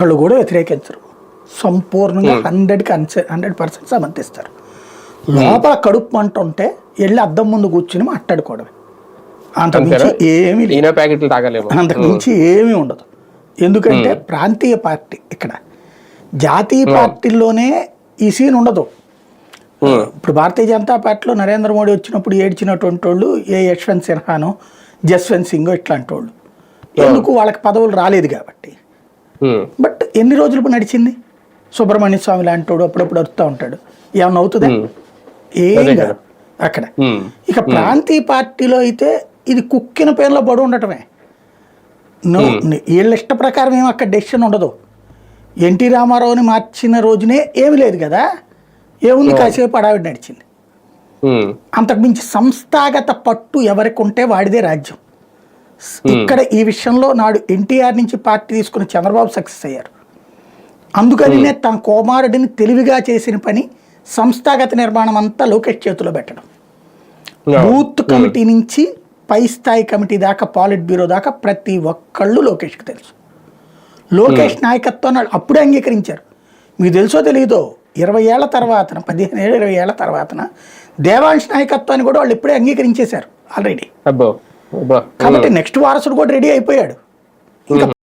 వాళ్ళు కూడా వ్యతిరేకించరు. సంపూర్ణంగా హండ్రెడ్కి హండ్రెడ్ పర్సెంట్ సమర్థిస్తారు లోపల కడుపు మంట ఉంటే వెళ్ళి అద్దం ముందు కూర్చుని మాట్లాడుకోవడమే. అంతకుమించి ఏమీ లేదు. ఈనో ప్యాకెట్లు తాగలేము. అంతకు మించి ఏమీ ఉండదు. ఎందుకంటే ప్రాంతీయ పార్టీ ఇక్కడ. జాతీయ పార్టీల్లోనే ఈ సీన్ ఉండదు. ఇప్పుడు భారతీయ జనతా పార్టీలో నరేంద్ర మోడీ వచ్చినప్పుడు ఏడ్చినటువంటి వాళ్ళు ఏ యశ్వంత్ సిన్హానో జస్వంత్ సింగ్ ఇట్లాంటి వాళ్ళు. ఎందుకు వాళ్ళకి పదవులు రాలేదు కాబట్టి? బట్ ఎన్ని రోజులు నడిచింది? సుబ్రహ్మణ్య స్వామి లాంటి వాడు అప్పుడప్పుడు అరుస్తూ ఉంటాడు. ఏమన్నా అవుతుందా? ఏం కాదు. కదా. అక్కడ. ఉమ్, ఇక ప్రాంతీయ పార్టీలో అయితే ఇది కుక్కిన పేర్లో పడి ఉండటమే. వీళ్ళ ఇష్ట ప్రకారం ఏం అక్కడ డెసిషన్ ఉండదు. ఎన్టీ రామారావుని మార్చిన రోజునే ఏమి లేదు కదా? ఏముంది? కాసేపు అడావిడి నడిచింది. అంతకుమించి సంస్థాగత పట్టు ఎవరికి ఉంటే వాడిదే రాజ్యం. ఇక్కడ ఈ విషయంలో నాడు ఎన్టీఆర్ నుంచి పార్టీ తీసుకున్న చంద్రబాబు సక్సెస్ అయ్యారు. అందుకనినే తన కుమారుడిని తెలివిగా చేసిన పని సంస్థాగత నిర్మాణం అంతా లోకేష్ చేతిలో పెట్టడం. అవును. బూత్ కమిటీ నుంచి పై స్థాయి కమిటీ దాకా పాలిట్ బ్యూరో దాకా ప్రతి ఒక్కళ్ళు లోకేష్కి తెలుసు. లోకేష్ నాయకత్వాన్ని వాళ్ళు అప్పుడే అంగీకరించారు. మీకు తెలుసో తెలియదో ఇరవై ఏళ్ళ తర్వాతన పదిహేను ఏళ్ళు ఇరవై ఏళ్ళ తర్వాతన దేవాంశ్ నాయకత్వాన్ని కూడా వాళ్ళు ఇప్పుడే అంగీకరించేశారు ఆల్రెడీ. అబ్బా. కాబట్టి నెక్స్ట్ వారసుడు కూడా రెడీ అయిపోయాడు. ఇంకా